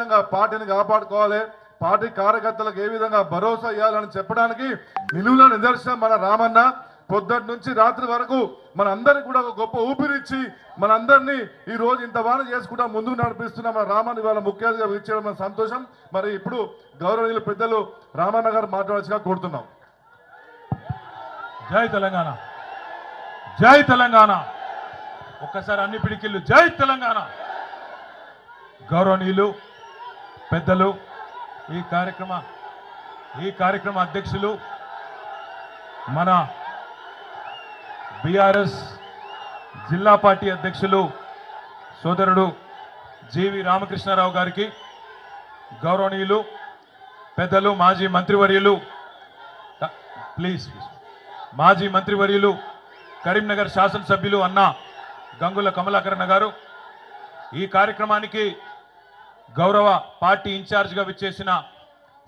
విధంగా పార్టీని కాపాడుకోవాలి. పార్టీ కార్యకర్తలకు ఏ విధంగా భరోసా ఇవ్వాలని చెప్పడానికి నిలువుల నిదర్శనం మన రామన్న. పొద్దుటి నుంచి రాత్రి వరకు మన అందరికి కూడా ఒక గొప్ప ఊపిరిచ్చి మనందరినీ ఈ రోజు ఇంత వాన చేసుకుంటా ముందుకు నడిపిస్తున్న మన రామన్న ఇవాళ ముఖ్య అతిథిగా ఇచ్చేయడం మన సంతోషం. మరి ఇప్పుడు గౌరవనీయులు పెద్దలు రామన్న గారు మాట్లాడాల్సిగా కోరుతున్నాం. జై తెలంగాణ. జై తెలంగాణ. ఒక్కసారి అన్ని పిడికిళ్ళు. జై తెలంగాణ. గౌరవనీయులు పెద్దలు ఈ కార్యక్రమ ఈ కార్యక్రమ అధ్యక్షులు మన బీఆర్ఎస్ జిల్లా పార్టీ అధ్యక్షులు సోదరుడు జీవి రామకృష్ణారావు గారికి గౌరవనీయులు పెద్దలు మాజీ మంత్రివర్యులు ప్లీజ్. మాజీ మంత్రివర్యులు కరీంనగర్ శాసనసభ్యులు అన్న గంగుల కమలాకరణ గారు ఈ కార్యక్రమానికి గౌరవ పార్టీ ఇన్ఛార్జ్గా విచ్చేసిన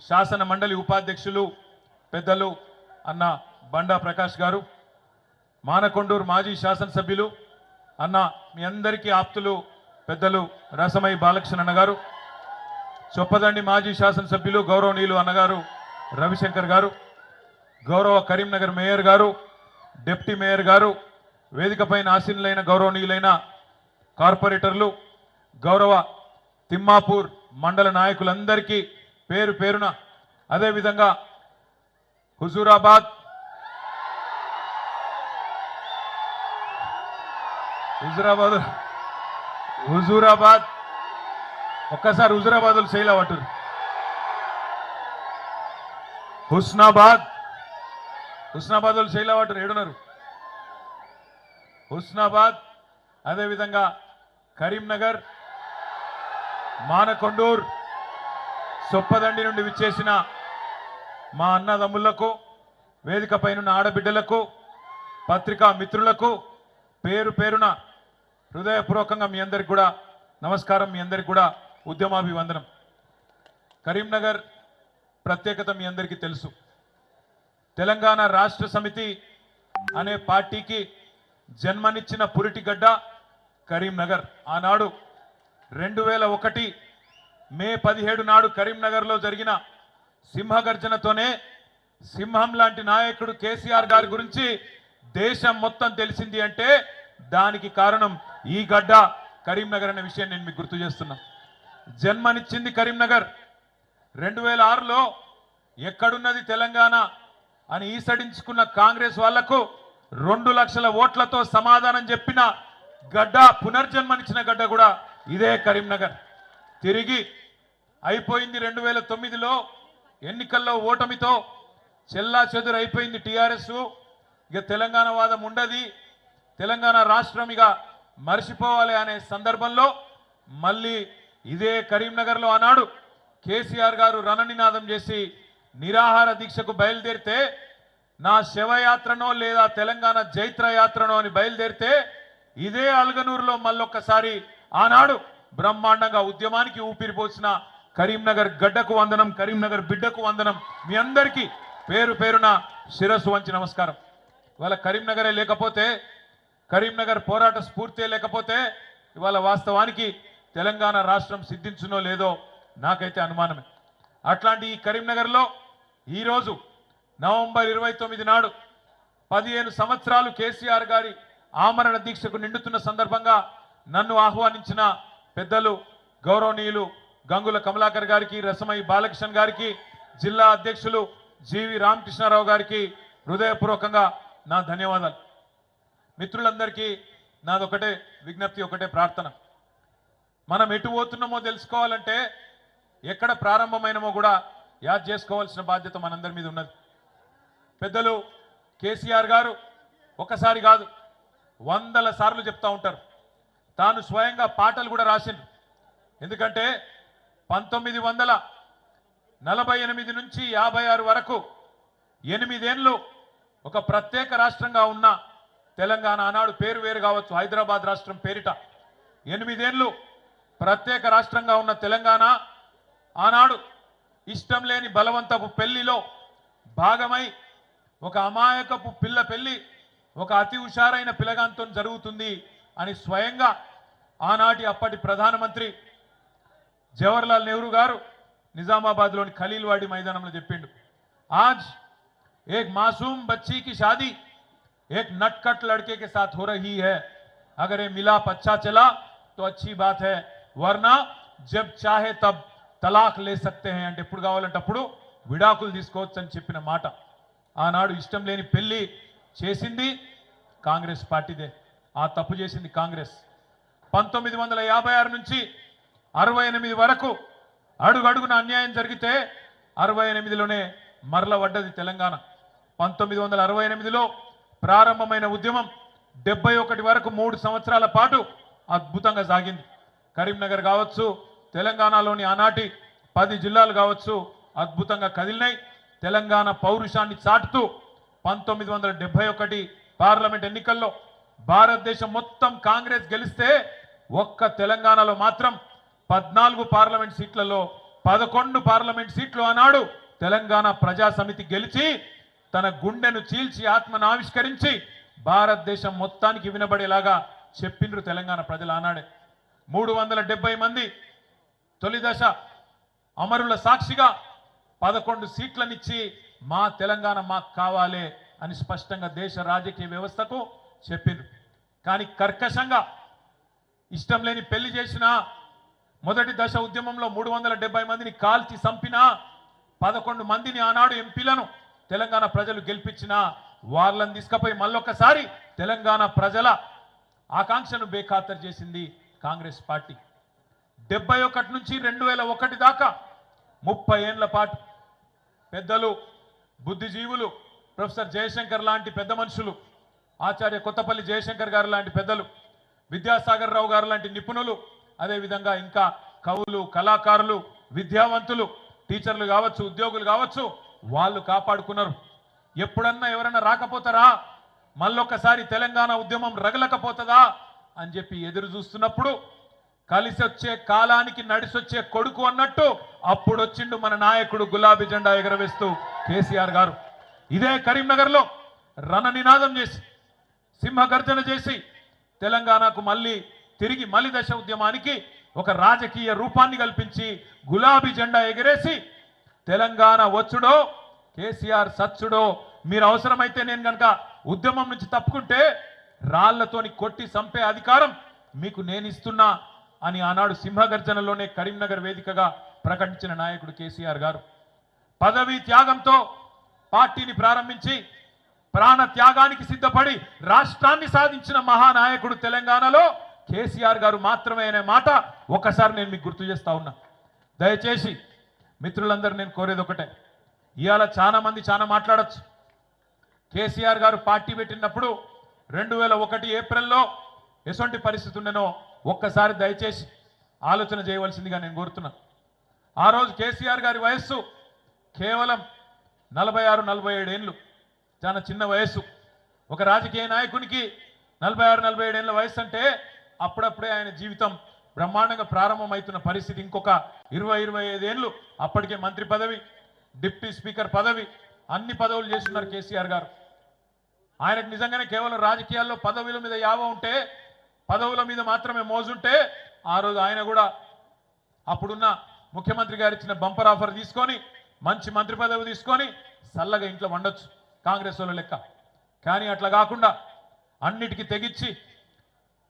శాసన మండలి ఉపాధ్యక్షులు పెద్దలు అన్న బండా ప్రకాష్ గారు మానకొండూరు మాజీ శాసనసభ్యులు అన్న మీ అందరికీ ఆప్తులు పెద్దలు రసమై బాలకృష్ణ అన్నగారు చొప్పదండి మాజీ శాసనసభ్యులు గౌరవనీయులు అన్నగారు రవిశంకర్ గారు గౌరవ కరీంనగర్ మేయర్ గారు డిప్టీ మేయర్ గారు వేదికపైన ఆశీనులైన గౌరవనీయులైన కార్పొరేటర్లు గౌరవ తిమ్మాపూర్ మండల నాయకులందరికీ పేరు పేరున అదేవిధంగా హుజూరాబాద్ హుజూరాబాద్ హుజూరాబాద్ ఒక్కసారి హుజూరాబాద్లు శైలా హుస్నాబాద్ హుస్నాబాద్ వాళ్ళు శైలా ఏడున్నారు. హుస్నాబాద్ అదేవిధంగా కరీంనగర్ మానకొండూర్ సొప్పదండి నుండి విచ్చేసిన మా అన్నదమ్ములకు వేదికపైనున్న ఆడబిడ్డలకు పత్రికా మిత్రులకు పేరు పేరున హృదయపూర్వకంగా మీ అందరికి కూడా నమస్కారం మీ అందరికి కూడా ఉద్యమాభివందనం. కరీంనగర్ ప్రత్యేకత మీ అందరికీ తెలుసు. తెలంగాణ రాష్ట్ర సమితి అనే పార్టీకి జన్మనిచ్చిన పురిటిగడ్డ కరీంనగర్. ఆనాడు రెండు వేల ఒకటి మే పదిహేడు నాడు కరీంనగర్లో జరిగిన సింహగర్జనతోనే సింహం లాంటి నాయకుడు కేసీఆర్ గారి గురించి దేశం మొత్తం తెలిసింది అంటే దానికి కారణం ఈ గడ్డ కరీంనగర్ అనే విషయం నేను మీకు గుర్తు చేస్తున్నా. జన్మనిచ్చింది కరీంనగర్. రెండు వేల ఆరులో ఎక్కడున్నది తెలంగాణ అని ఈసడించుకున్న కాంగ్రెస్ వాళ్ళకు రెండు లక్షల ఓట్లతో సమాధానం చెప్పిన గడ్డ పునర్జన్మనిచ్చిన గడ్డ కూడా ఇదే కరీంనగర్. తిరిగి అయిపోయింది రెండు వేల తొమ్మిదిలో ఎన్నికల్లో ఓటమితో చెల్లా చెదురు అయిపోయింది టీఆర్ఎస్. ఇక తెలంగాణ వాదం ఉండది. తెలంగాణ రాష్ట్రం ఇక మర్చిపోవాలి అనే సందర్భంలో మళ్ళీ ఇదే కరీంనగర్లో ఆనాడు కేసీఆర్ గారు రణనినాదం చేసి నిరాహార దీక్షకు బయలుదేరితే నా శవయాత్రనో లేదా తెలంగాణ జైత్ర యాత్రనో అని బయలుదేరితే ఇదే అల్గనూరులో మళ్ళొక్కసారి ఆనాడు బ్రహ్మాండంగా ఉద్యమానికి ఊపిరిపోసిన కరీంనగర్ గడ్డకు వందనం కరీంనగర్ బిడ్డకు వందనం. మీ అందరికీ పేరు పేరున శిరస్సు వంచి నమస్కారం. ఇవాళ కరీంనగరే లేకపోతే కరీంనగర్ పోరాట స్ఫూర్తే లేకపోతే ఇవాళ వాస్తవానికి తెలంగాణ రాష్ట్రం సిద్ధించునో లేదో నాకైతే అనుమానమే. అట్లాంటి ఈ కరీంనగర్లో ఈరోజు నవంబర్ ఇరవై తొమ్మిది నాడు పదిహేను సంవత్సరాలు కేసీఆర్ గారి ఆమరణ దీక్షకు నిండుతున్న సందర్భంగా నన్ను ఆహ్వానించిన పెద్దలు గౌరవనీయులు గంగుల కమలాకర్ గారికి రసమై బాలకృష్ణ గారికి జిల్లా అధ్యక్షులు జీవి రామకృష్ణారావు గారికి హృదయపూర్వకంగా నా ధన్యవాదాలు. మిత్రులందరికీ నాదొకటే విజ్ఞప్తి ఒకటే ప్రార్థన. మనం ఎటు పోతున్నామో తెలుసుకోవాలంటే ఎక్కడ ప్రారంభమైనమో కూడా యాద్ చేసుకోవాల్సిన బాధ్యత మనందరి మీద ఉన్నది. పెద్దలు కేసీఆర్ గారు ఒకసారి కాదు వందల సార్లు చెప్తా ఉంటారు. తాను స్వయంగా పాటలు కూడా రాసిండు. ఎందుకంటే పంతొమ్మిది వందల నలభై ఎనిమిది నుంచి యాభై ఆరు వరకు ఎనిమిదేళ్ళు ఒక ప్రత్యేక రాష్ట్రంగా ఉన్న తెలంగాణ ఆనాడు పేరు వేరు కావచ్చు హైదరాబాద్ రాష్ట్రం పేరిట. ఎనిమిదేళ్ళు ప్రత్యేక రాష్ట్రంగా ఉన్న తెలంగాణ ఆనాడు ఇష్టం లేని బలవంతపు పెళ్ళిలో భాగమై ఒక అమాయకపు పిల్ల పెళ్ళి ఒక అతి హుషారైన పిల్లగాంతో జరుగుతుంది అని స్వయంగా ఆనాటి అప్పటి ప్రధానమంత్రి జవహర్లాల్ నెహ్రూ గారు నిజామాబాద్లోని ఖలీల్వాడి మైదానంలో చెప్పిండు ఆజ్ एक मासूम बच्ची की शादी एक नटखट लड़के के साथ हो रही है अगर ये मिलाप अच्छा चला तो अच्छी बात है वरना जब चाहे तब తలాక్ లే సక్తే హై అంటే ఎప్పుడు కావాలంటే అప్పుడు విడాకులు తీసుకోవచ్చు అని చెప్పిన మాట ఆనాడు ఇష్టం లేని పెళ్లి చేసింది కాంగ్రెస్ పార్టీదే ఆ తప్పు చేసింది కాంగ్రెస్ పంతొమ్మిది వందల యాభై ఆరు నుంచి అరవై ఎనిమిది వరకు అడుగు అడుగున అన్యాయం జరిగితే అరవై ఎనిమిదిలోనే మరల పడ్డది తెలంగాణ. పంతొమ్మిది వందల అరవై ఎనిమిదిలో ప్రారంభమైన ఉద్యమం డెబ్బై ఒకటి వరకు మూడు సంవత్సరాల పాటు అద్భుతంగా సాగింది. కరీంనగర్ కావచ్చు తెలంగాణలోని ఆనాటి పది జిల్లాలు కావచ్చు అద్భుతంగా కదిలినాయి. తెలంగాణ పౌరుషాన్ని చాటుతూ పంతొమ్మిది వందల డెబ్బై ఒకటి పార్లమెంట్ ఎన్నికల్లో భారతదేశం మొత్తం కాంగ్రెస్ గెలిస్తే ఒక్క తెలంగాణలో మాత్రం పద్నాలుగు పార్లమెంట్ సీట్లలో పదకొండు పార్లమెంట్ సీట్లు ఆనాడు తెలంగాణ ప్రజా సమితి గెలిచి తన గుండెను చీల్చి ఆత్మను ఆవిష్కరించి భారతదేశం మొత్తానికి వినబడేలాగా చెప్పిండ్రు తెలంగాణ ప్రజలు ఆనాడే. మూడు వందల డెబ్బై మంది తొలి దశ అమరుల సాక్షిగా పదకొండు సీట్లనిచ్చి మా తెలంగాణ మాకు కావాలి అని స్పష్టంగా దేశ రాజకీయ వ్యవస్థకు చెప్పిండ్రు కానీ కర్కశంగా ఇష్టం లేని పెళ్ళి చేసిన మొదటి దశ ఉద్యమంలో మూడు వందల డెబ్బై మందిని కాల్చి చంపిన పదకొండు మందిని ఆనాడు ఎంపీలను తెలంగాణ ప్రజలు గెలిపించిన వాళ్ళని తీసుకుపోయి మళ్ళొకసారి తెలంగాణ ప్రజల ఆకాంక్షను బేఖాతరు చేసింది కాంగ్రెస్ పార్టీ. డెబ్బై ఒకటి నుంచి రెండు వేల ఒకటి దాకా ముప్పై ఏండ్ల పాటు పెద్దలు బుద్ధిజీవులు ప్రొఫెసర్ జయశంకర్ లాంటి పెద్ద మనుషులు ఆచార్య కొత్తపల్లి జయశంకర్ గారు లాంటి పెద్దలు విద్యాసాగర్ రావు గారు లాంటి నిపుణులు అదేవిధంగా ఇంకా కవులు కళాకారులు విద్యావంతులు టీచర్లు కావచ్చు ఉద్యోగులు కావచ్చు వాళ్ళు కాపాడుకున్నారు. ఎప్పుడన్నా ఎవరన్నా రాకపోతారా? మళ్ళొకసారి తెలంగాణ ఉద్యమం రగలకపోతుందా? అని చెప్పి ఎదురు చూస్తున్నప్పుడు కలిసి వచ్చే కాలానికి నడిసొచ్చే కొడుకు అన్నట్టు అప్పుడు వచ్చిండు మన నాయకుడు గులాబీ జెండా ఎగరవేస్తూ కేసీఆర్ గారు. ఇదే కరీంనగర్లో రణ నినాదం చేసి సింహగర్జన చేసి తెలంగాణకు మళ్ళీ తిరిగి మలి దశ ఉద్యమానికి ఒక రాజకీయ రూపాన్ని కల్పించి గులాబీ జెండా ఎగరేసి తెలంగాణ వచ్చుడో కేసీఆర్ సచ్చుడో మీరు అవసరమైతే నేను కనుక ఉద్యమం నుంచి తప్పుకుంటే రాళ్ళతోని కొట్టి చంపే అధికారం మీకు నేను ఇస్తున్నా అని ఆనాడు సింహగర్జనలోనే కరీంనగర్ వేదికగా ప్రకటించిన నాయకుడు కేసీఆర్ గారు. పదవీ త్యాగంతో పార్టీని ప్రారంభించి ప్రాణ త్యాగానికి సిద్ధపడి రాష్ట్రాన్ని సాధించిన మహానాయకుడు తెలంగాణలో కేసీఆర్ గారు మాత్రమే అనే మాట ఒకసారి నేను మీకు గుర్తు చేస్తా ఉన్నా. దయచేసి మిత్రులందరూ నేను కోరేది ఒకటే. ఇవాళ చాలా మంది చాలా మాట్లాడొచ్చు. కేసీఆర్ గారు పార్టీ పెట్టినప్పుడు రెండు వేల ఒకటి ఏప్రిల్లో ఎటువంటి పరిస్థితి ఉండనో ఒక్కసారి దయచేసి ఆలోచన చేయవలసిందిగా నేను కోరుతున్నా. ఆ రోజు కేసీఆర్ గారి వయస్సు కేవలం నలభై ఆరు నలభై ఏడు ఏళ్ళు. చాలా చిన్న వయస్సు. ఒక రాజకీయ నాయకునికి నలభై ఆరు నలభై ఏడేళ్ళ వయసు అంటే అప్పుడప్పుడే ఆయన జీవితం బ్రహ్మాండంగా ప్రారంభమవుతున్న పరిస్థితి. ఇంకొక ఇరవై ఇరవై ఐదేళ్ళు అప్పటికే మంత్రి పదవి డిప్యూటీ స్పీకర్ పదవి అన్ని పదవులు చేస్తున్నారు కేసీఆర్ గారు. ఆయనకు నిజంగానే కేవలం రాజకీయాల్లో పదవుల మీద యావ ఉంటే పదవుల మీద మాత్రమే మోజుంటే ఆ రోజు ఆయన కూడా అప్పుడున్న ముఖ్యమంత్రి గారు ఇచ్చిన బంపర్ ఆఫర్ తీసుకొని మంచి మంత్రి పదవి తీసుకొని చల్లగా ఇంట్లో వండొచ్చు. కాంగ్రెస్ వాళ్ళ లెక్క. కానీ అట్లా కాకుండా అన్నిటికీ తెగిచ్చి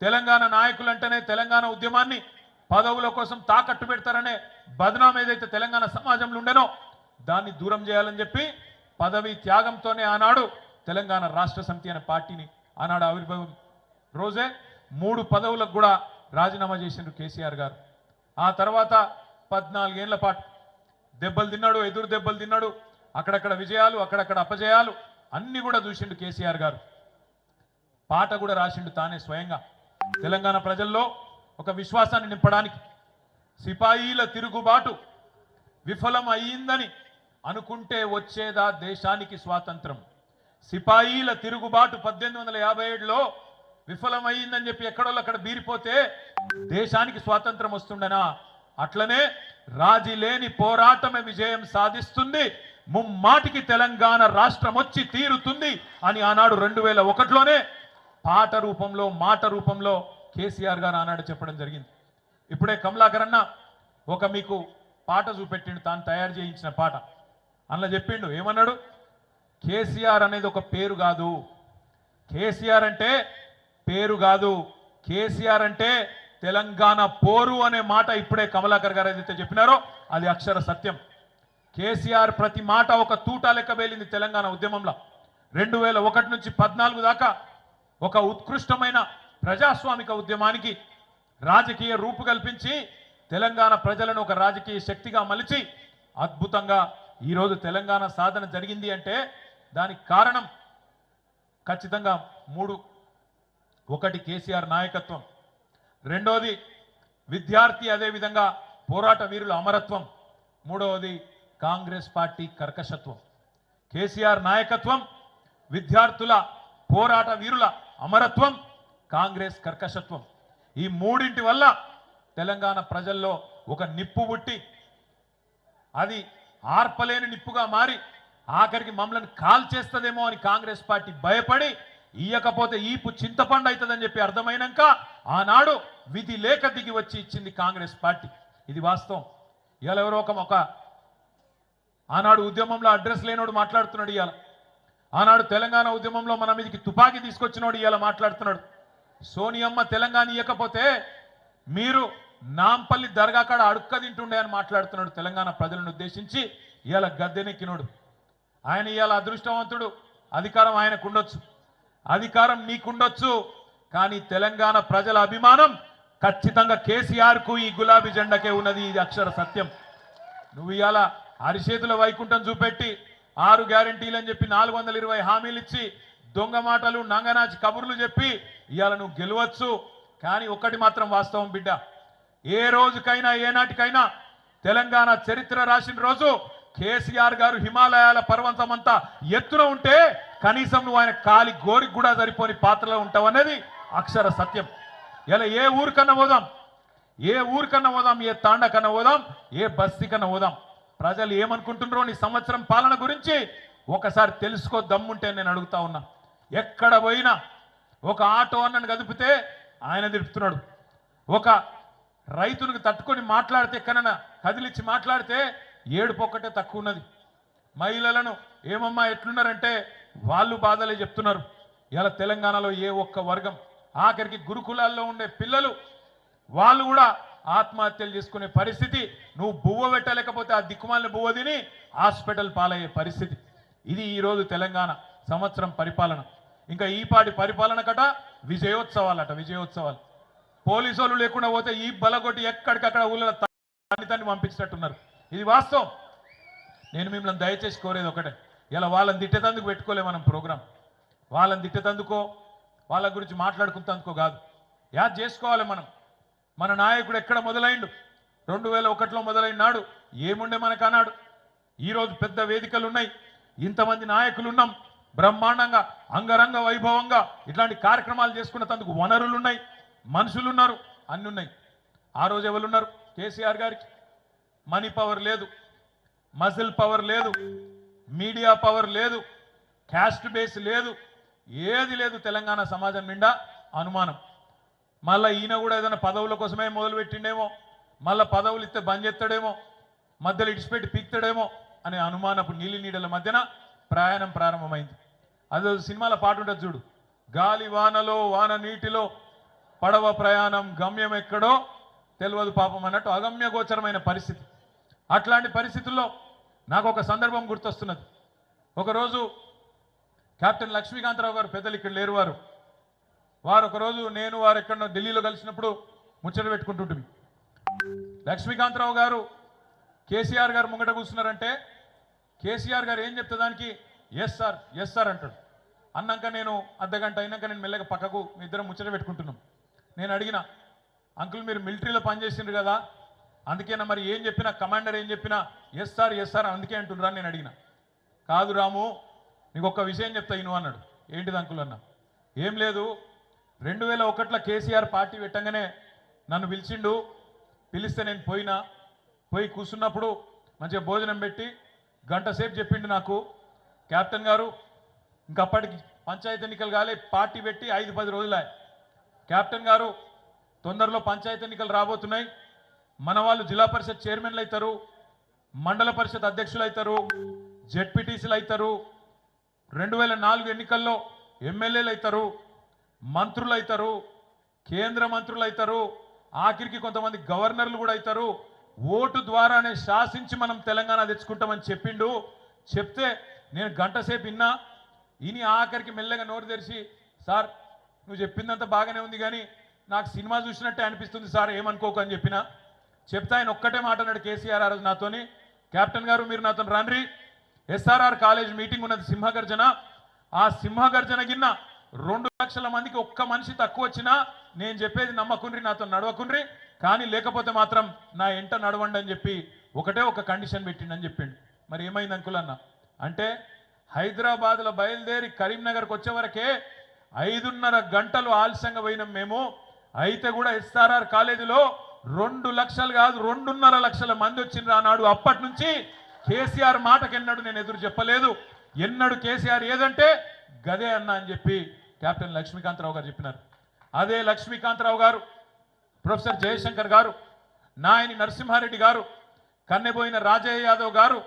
తెలంగాణ నాయకులంటేనే తెలంగాణ ఉద్యమాన్ని పదవుల కోసం తాకట్టు పెడతారనే బదనాం ఏదైతే తెలంగాణ సమాజంలో ఉండేనో దాన్ని దూరం చేయాలని చెప్పి పదవి త్యాగంతోనే ఆనాడు తెలంగాణ రాష్ట్ర సమితి అనే పార్టీని ఆనాడు ఆవిర్భావం రోజే మూడు పదవులకు కూడా రాజీనామా చేసిండ్రు కేసీఆర్ గారు. ఆ తర్వాత పద్నాలుగేళ్ళ పాటు దెబ్బలు తిన్నాడు ఎదురు దెబ్బలు తిన్నాడు అక్కడక్కడ విజయాలు అక్కడక్కడ అపజయాలు అన్ని కూడా చూసిండు కేసీఆర్ గారు. పాట కూడా రాసిండు తానే స్వయంగా. తెలంగాణ ప్రజల్లో ఒక విశ్వాసాన్ని నింపడానికి సిపాయిల తిరుగుబాటు విఫలం అయ్యిందని అనుకుంటే వచ్చేదా దేశానికి స్వాతంత్రం? సిపాయిల తిరుగుబాటు పద్దెనిమిది వందల యాభై ఏడులో విఫలమయ్యిందని చెప్పి ఎక్కడోళ్ళు అక్కడ బీరిపోతే దేశానికి స్వాతంత్రం వస్తుండనా? అట్లనే రాజీ లేని పోరాటమే విజయం సాధిస్తుంది. ముమ్మాటికి తెలంగాణ రాష్ట్రం వచ్చి తీరుతుంది అని ఆనాడు రెండు వేల ఒకటిలోనే పాట రూపంలో మాట రూపంలో కేసీఆర్ గారు ఆనాడు చెప్పడం జరిగింది. ఇప్పుడే కమలాకర్ అన్న ఒక మీకు పాట చూపెట్టిండు తాను తయారు చేయించిన పాట. అందులో చెప్పిండు ఏమన్నాడు? కేసీఆర్ అనేది ఒక పేరు కాదు. కేసీఆర్ అంటే పేరు కాదు. కేసీఆర్ అంటే తెలంగాణ పోరు అనే మాట ఇప్పుడే కమలాకర్ గారు ఏదైతే చెప్పినారో అది అక్షర సత్యం. కేసీఆర్ ప్రతి మాట ఒక తూటా లెక్క వేలింది తెలంగాణ ఉద్యమంలో. రెండు వేల ఒకటి నుంచి పద్నాలుగు దాకా ఒక ఉత్కృష్టమైన ప్రజాస్వామిక ఉద్యమానికి రాజకీయ రూపు కల్పించి తెలంగాణ ప్రజలను ఒక రాజకీయ శక్తిగా మలిచి అద్భుతంగా ఈరోజు తెలంగాణ సాధన జరిగింది అంటే దానికి కారణం ఖచ్చితంగా మూడు. ఒకటి కేసీఆర్ నాయకత్వం. రెండోది విద్యార్థి అదేవిధంగా పోరాట వీరుల అమరత్వం. మూడవది కాంగ్రెస్ పార్టీ కర్కశత్వం కేసీఆర్ నాయకత్వం విద్యార్థుల పోరాట వీరుల అమరత్వం కాంగ్రెస్ కర్కశత్వం. ఈ మూడింటి వల్ల తెలంగాణ ప్రజల్లో ఒక నిప్పు పుట్టి అది ఆర్పలేని నిప్పుగా మారి ఆఖరికి మమ్మల్ని కాల్ చేస్తుందేమో అని కాంగ్రెస్ పార్టీ భయపడి ఇయ్యకపోతే ఈపు చింతపండు అవుతుందని చెప్పి అర్థమైనాక ఆనాడు విధి లేక దిగి వచ్చి ఇచ్చింది కాంగ్రెస్ పార్టీ. ఇది వాస్తవం. ఇవాళ ఎవరో ఒక ఒక ఆనాడు ఉద్యమంలో అడ్రస్ లేనోడు మాట్లాడుతున్నాడు ఇవాళ ఆనాడు తెలంగాణ ఉద్యమంలో మన మీదకి తుపాకీ తీసుకొచ్చినోడు ఇవాళ మాట్లాడుతున్నాడు. సోనియమ్మ తెలంగాణ ఇవ్వకపోతే మీరు నాంపల్లి దర్గా కాడ అడుక్క తింటుండే అని మాట్లాడుతున్నాడు తెలంగాణ ప్రజలను ఉద్దేశించి ఇవాళ గద్దెనెక్కినోడు. ఆయన ఇవాళ అదృష్టవంతుడు. అధికారం ఆయనకు ఉండొచ్చు. అధికారం నీకుండొచ్చు. కానీ తెలంగాణ ప్రజల అభిమానం ఖచ్చితంగా కేసీఆర్కు ఈ గులాబీ జెండాకే ఉన్నది. ఇది అక్షర సత్యం. నువ్వు ఇవాళ అరిచేతుల వైకుంఠం చూపెట్టి ఆరు గ్యారంటీలు అని చెప్పి నాలుగు వందల ఇరవై హామీలు ఇచ్చి దొంగ మాటలు నంగనాచి కబుర్లు చెప్పి ఇవాళ నువ్వు గెలవచ్చు. కానీ ఒక్కటి మాత్రం వాస్తవం బిడ్డ. ఏ రోజుకైనా ఏనాటికైనా తెలంగాణ చరిత్ర రాసిన రోజు కేసీఆర్ గారు హిమాలయాల పర్వతమంతా ఎత్తున ఉంటే కనీసం నువ్వు ఆయన కాలి గోరికి కూడా సరిపోని పాత్రలో ఉంటావు అనేది అక్షర సత్యం. ఇలా ఏ ఊరికన్నా పోదాం ఏ ఊరికన్నా పోదాం ఏ తాండకన్నా పోదాం ఏ బస్తీ కన్నా పోదాం. ప్రజలు ఏమనుకుంటున్నారో నీ సంవత్సరం పాలన గురించి ఒకసారి తెలుసుకో దమ్ముంటే నేను అడుగుతా ఉన్నా. ఎక్కడ పోయినా ఒక ఆటో అన్నను కదిపితే ఆయన తిప్పుతున్నాడు ఒక రైతునికి తట్టుకొని మాట్లాడితే ఎక్కడన్నా కదిలిచ్చి మాట్లాడితే ఏడుపు ఒక్కటే తక్కువ ఉన్నది మహిళలను ఏమమ్మా ఎట్లున్నారంటే వాళ్ళు బాధలే చెప్తున్నారు. ఇలా తెలంగాణలో ఏ ఒక్క వర్గం ఆఖరికి గురుకులాల్లో ఉండే పిల్లలు వాళ్ళు కూడా ఆత్మహత్యలు చేసుకునే పరిస్థితి నువ్వు బువ్వ పెట్టలేకపోతే ఆ దిక్కుమాలిన బువ్వ తిని హాస్పిటల్ పాలయ్యే పరిస్థితి. ఇది ఈరోజు తెలంగాణ సంవత్సరం పరిపాలన. ఇంకా ఈపాటి పరిపాలన కట విజయోత్సవాలట విజయోత్సవాలు. పోలీసు వాళ్ళు లేకుండా పోతే ఈ బలగొట్టి ఎక్కడికక్కడ ఊళ్ళో తన్ని తన్ని పంపించినట్టున్నారు. ఇది వాస్తవం. నేను మిమ్మల్ని దయచేసి కోరేది ఒకటే. ఇలా వాళ్ళని తిట్టేతందుకు పెట్టుకోలే మనం ప్రోగ్రాం. వాళ్ళని తిట్టేతందుకో వాళ్ళ గురించి మాట్లాడుకుంటందుకో కాదు. యాద్ చేసుకోవాలి మనం. మన నాయకుడు ఎక్కడ మొదలైండు? రెండు వేల ఒకటిలో మొదలైనాడు ఏముండే మనకు అన్నాడు ఈరోజు పెద్ద వేదికలు ఉన్నాయి ఇంతమంది నాయకులు ఉన్నాం బ్రహ్మాండంగా అంగరంగ వైభవంగా ఇట్లాంటి కార్యక్రమాలు చేసుకున్నందుకు వనరులు ఉన్నాయి మనుషులు ఉన్నారు అన్ని ఉన్నాయి ఆ రోజు ఎవరున్నారు? కేసీఆర్ గారికి. మనీ పవర్ లేదు. మజిల్ పవర్ లేదు. మీడియా పవర్ లేదు. క్యాస్ట్ బేస్ లేదు. ఏది లేదు తెలంగాణ సమాజం నిండా అనుమానం. మళ్ళీ ఈయన కూడా ఏదైనా పదవుల కోసమే మొదలుపెట్టిండేమో మళ్ళీ పదవులు ఇస్తే బంద్ చేస్తాడేమో మధ్యలో ఇడిచిపెట్టి పీక్తాడేమో అనే అనుమానపు నీలి నీడల మధ్యన ప్రయాణం ప్రారంభమైంది. అదే సినిమాల పాట ఉంటుంది చూడు గాలి వానలో వాన నీటిలో పడవ ప్రయాణం గమ్యం ఎక్కడో తెలియదు పాపం అన్నట్టు అగమ్య గోచరమైన పరిస్థితి. అట్లాంటి పరిస్థితుల్లో నాకు ఒక సందర్భం గుర్తొస్తున్నది. ఒకరోజు కెప్టెన్ లక్ష్మీకాంతరావు గారు పెద్దలు ఇక్కడ లేరు వారు. వారు ఒకరోజు నేను వారు ఎక్కడో ఢిల్లీలో కలిసినప్పుడు ముచ్చట పెట్టుకుంటుంటుంది లక్ష్మీకాంతరావు గారు కేసీఆర్ గారు ముంగట కూర్చున్నారంటే కేసీఆర్ గారు ఏం చెప్తే దానికి ఎస్ సార్ ఎస్ సార్ అంటాడు. అన్నాక నేను అర్ధగంట అయినాక నేను మెల్లగా పక్కకు మీ ఇద్దరం ముచ్చట పెట్టుకుంటున్నాం. నేను అడిగిన అంకుల్ మీరు మిలిటరీలో పనిచేసిండ్రు కదా అందుకేనా మరి ఏం చెప్పినా కమాండర్ ఏం చెప్పినా ఎస్ సార్ ఎస్ సార్ అందుకే అంటుండ్రా అని నేను అడిగిన. కాదు రాము నీకు ఒక్క విషయం చెప్తా ఇను అన్నాడు. ఏంటిది అంకుల్ అన్న. ఏం లేదు రెండు వేల ఒకటిలో కేసీఆర్ పార్టీ పెట్టంగానే నన్ను పిలిచిండు పిలిస్తే నేను పోయినా. పోయి కూర్చున్నప్పుడు మంచిగా భోజనం పెట్టి గంట సేపు చెప్పిండు నాకు కెప్టెన్ గారు. ఇంకప్పటికి పంచాయతీ ఎన్నికలు కాలే పార్టీ పెట్టి ఐదు పది రోజులే. కెప్టెన్ గారు తొందరలో పంచాయతీ ఎన్నికలు రాబోతున్నాయి. మన వాళ్ళు జిల్లా పరిషత్ చైర్మన్లు అవుతారు మండల పరిషత్ అధ్యక్షులు అవుతారు జెడ్పీటీసీలు అవుతారు. రెండు వేల నాలుగు ఎన్నికల్లో ఎమ్మెల్యేలు అవుతారు. మంత్రులు అవుతారు కేంద్ర మంత్రులు అవుతారు ఆఖరికి కొంతమంది గవర్నర్లు కూడా అవుతారు ఓటు ద్వారానే శాసించి మనం తెలంగాణ తెచ్చుకుంటామని చెప్పిండు. చెప్తే నేను గంటసేపు విన్నా ఇని ఆఖరికి మెల్లగా నోరు తెరిచి సార్ నువ్వు చెప్పిందంతా బాగానే ఉంది కానీ నాకు సినిమా చూసినట్టే అనిపిస్తుంది సార్ ఏమనుకోకు అని చెప్పిన. చెప్తే ఆయన ఒక్కటే మాట్లాడాడు కేసీఆర్ ఆ రోజు నాతోని. కెప్టెన్ గారు మీరు నాతో రండి. ఎస్ఆర్ఆర్ కాలేజ్ మీటింగ్ ఉన్నది సింహగర్జన. ఆ సింహగర్జన గిన్న రెండు లక్షల మందికి ఒక్క మనిషి తక్కువ వచ్చినా నేను చెప్పేది నమ్మకుండ్రి నాతో నడవకుండ్రి. కానీ లేకపోతే మాత్రం నా ఎంట నడవండి అని చెప్పి ఒకటే ఒక కండిషన్ పెట్టిండని చెప్పిండు. మరి ఏమైంది అంకుల్ అన్న? అంటే హైదరాబాద్లో బయలుదేరి కరీంనగర్కి వచ్చే వరకే ఐదున్నర గంటలు ఆలస్యంగా పోయినాం మేము. అయితే కూడా ఎస్ఆర్ఆర్ కాలేజీలో రెండు లక్షలు కాదు రెండున్నర లక్షల మంది వచ్చిండ్రు ఆనాడు. అప్పటి నుంచి కేసీఆర్ మాటకి ఎన్నడు నేను ఎదురు చెప్పలేదు. ఎన్నడు కేసీఆర్ ఏదంటే గదే అన్నా అని చెప్పి కెప్టెన్ లక్ష్మీకాంతరావు గారు చెప్పినారు. అదే లక్ష్మీకాంతరావు గారు ప్రొఫెసర్ జయశంకర్ గారు నాయని నరసింహారెడ్డి గారు కన్నెబోయిన రాజయ్య యాదవ్ గారు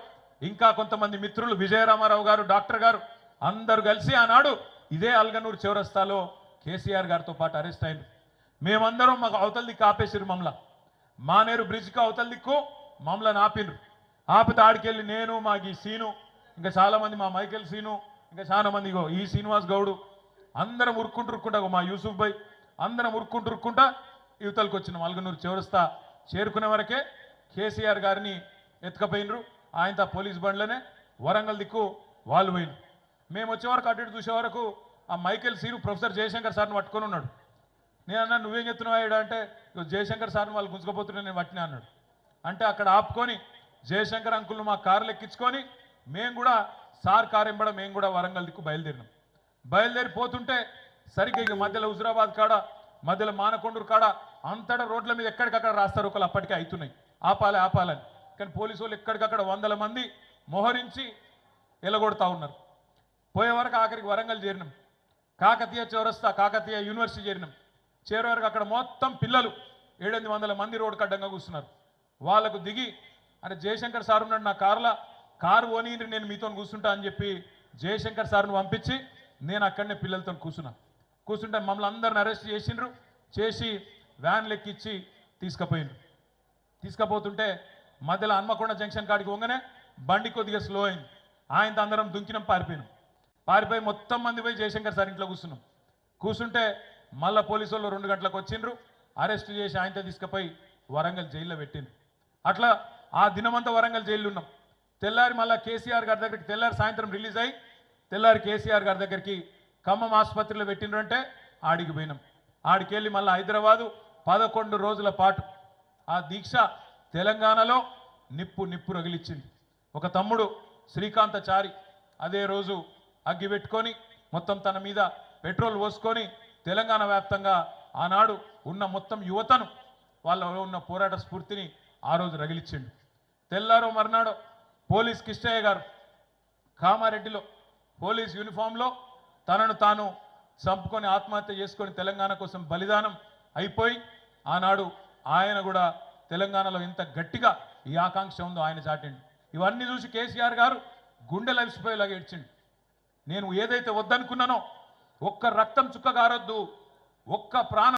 ఇంకా కొంతమంది మిత్రులు విజయరామారావు గారు డాక్టర్ గారు అందరూ కలిసి ఆనాడు ఇదే అల్గనూరు చౌరస్తాలో కేసీఆర్ గారితో పాటు అరెస్ట్ అయింది మేమందరం మాకు అవతల దిక్కు ఆపేసిరు మమ్మల్ని మానేరు బ్రిడ్జ్కి అవతల దిక్కు మమ్మల్ని ఆపినరు ఆపితే ఆడికెళ్ళి నేను మాకు ఈ సీను ఇంకా చాలామంది మా మైకేల్ సీను ఇంకా చాలామంది ఈ శ్రీనివాస్ గౌడు అందరం ఉరుక్కుంటురుక్కుంటా మా యూసుఫ్ భాయ్ అందరం ఉరుక్కుంటురుక్కుంటా యువతలకు వచ్చిన మల్గనూరు చివరిస్తా చేరుకునే వరకే కేసీఆర్ గారిని ఎత్తుకపోయినరు. ఆయనతో పోలీస్ బండ్లనే వరంగల్ దిక్కు వాళ్ళు పోయినరు. మేము వచ్చే వరకు అటు ఇటు చూసే వరకు ఆ మైకేల్ సీను ప్రొఫెసర్ జయశంకర్ సార్ని పట్టుకొని ఉన్నాడు. నేను అన్నా నువ్వేం చెప్తున్నావు ఈడ అంటే జయశంకర్ సార్ని వాళ్ళు గుంజుకపోతున్నా నేను పట్టినా అన్నాడు. అంటే అక్కడ ఆపుకొని జయశంకర్ అంకుల్ను మా కారులు ఎక్కించుకొని మేము కూడా సార్ కారు ఎంబడ మేము కూడా వరంగల్ దిక్కు బయలుదేరినాం. బయలుదేరి పోతుంటే సరిగ్గా ఇక మధ్యలో హుజురాబాద్ కాడ మధ్యలో మానకొండూరు కాడ అంతటా రోడ్ల మీద ఎక్కడికక్కడ రాస్తారు ఒకళ్ళు అప్పటికే అవుతున్నాయి. ఆపాలి ఆపాలని. కానీ పోలీసు వాళ్ళు ఎక్కడికక్కడ వందల మంది మోహరించి ఎలగొడతా ఉన్నారు. పోయే వరకు ఆఖరికి వరంగల్ చేరినాం. కాకతీయ చౌరస్తా కాకతీయ యూనివర్సిటీ చేరినాం. చేరే వరకు అక్కడ మొత్తం పిల్లలు ఏడెనిమిది వందల మంది రోడ్డు కడ్డంగా కూర్చున్నారు. వాళ్ళకు దిగి అంటే జయశంకర్ సార్ ఉన్నాడు నా కారులో కారు ఓని నేను మీతో కూర్చుంటా అని చెప్పి జయశంకర్ సార్ను పంపించి నేను అక్కడనే పిల్లలతో కూర్చున్నా. కూర్చుంటే మమ్మల్ని అందరిని అరెస్ట్ చేసిండ్రు చేసి వ్యాన్ లెక్కిచ్చి తీసుకుపోయిండ్రు. తీసుకుపోతుంటే మధ్యలో హన్మకొండ జంక్షన్ కాడికి పోగానే బండి కొద్దిగా స్లో అయింది. ఆయనతో అందరం దుంకినాం పారిపోయినాం. పారిపోయి మొత్తం మంది పోయి జయశంకర్ సార్ ఇంట్లో కూర్చున్నాం. కూర్చుంటే మళ్ళా పోలీసు వాళ్ళు రెండు గంటలకు వచ్చిండ్రు. అరెస్ట్ చేసి ఆయనతో తీసుకుపోయి వరంగల్ జైల్లో పెట్టిండ్రు. అట్లా ఆ దినమంతా వరంగల్ జైల్లో ఉన్నాం. తెల్లారి మళ్ళీ కేసీఆర్ గారి దగ్గరికి తెల్లారి సాయంత్రం రిలీజ్ అయ్యి తెల్లారి కేసీఆర్ గారి దగ్గరికి ఖమ్మం ఆసుపత్రిలో పెట్టిండ్రు ఆడికి పోయినాం. ఆడికెళ్ళి మళ్ళీ హైదరాబాదు పదకొండు రోజుల పాటు ఆ దీక్ష తెలంగాణలో నిప్పు నిప్పు రగిలిచ్చింది. ఒక తమ్ముడు శ్రీకాంతచారి అదే రోజు అగ్గి పెట్టుకొని మొత్తం తన మీద పెట్రోల్ పోసుకొని తెలంగాణ వ్యాప్తంగా ఆనాడు ఉన్న మొత్తం యువతను వాళ్ళలో ఉన్న పోరాట స్ఫూర్తిని ఆ రోజు రగిలిచ్చిండు. తెల్లారో మర్నాడు పోలీస్ కిష్టయ్య గారు కామారెడ్డిలో పోలీస్ యూనిఫామ్లో తనను తాను చంపుకొని ఆత్మహత్య చేసుకొని తెలంగాణ కోసం బలిదానం అయిపోయి ఆనాడు ఆయన కూడా తెలంగాణలో ఎంత గట్టిగా ఈ ఆకాంక్ష ఉందో ఆయన చాటిండు. ఇవన్నీ చూసి కేసీఆర్ గారు గుండె లవిసిపోయేలాగా ఏడ్చిండు. నేను ఏదైతే వద్దనుకున్నానో ఒక్క రక్తం చుక్క గారొద్దు ఒక్క ప్రాణం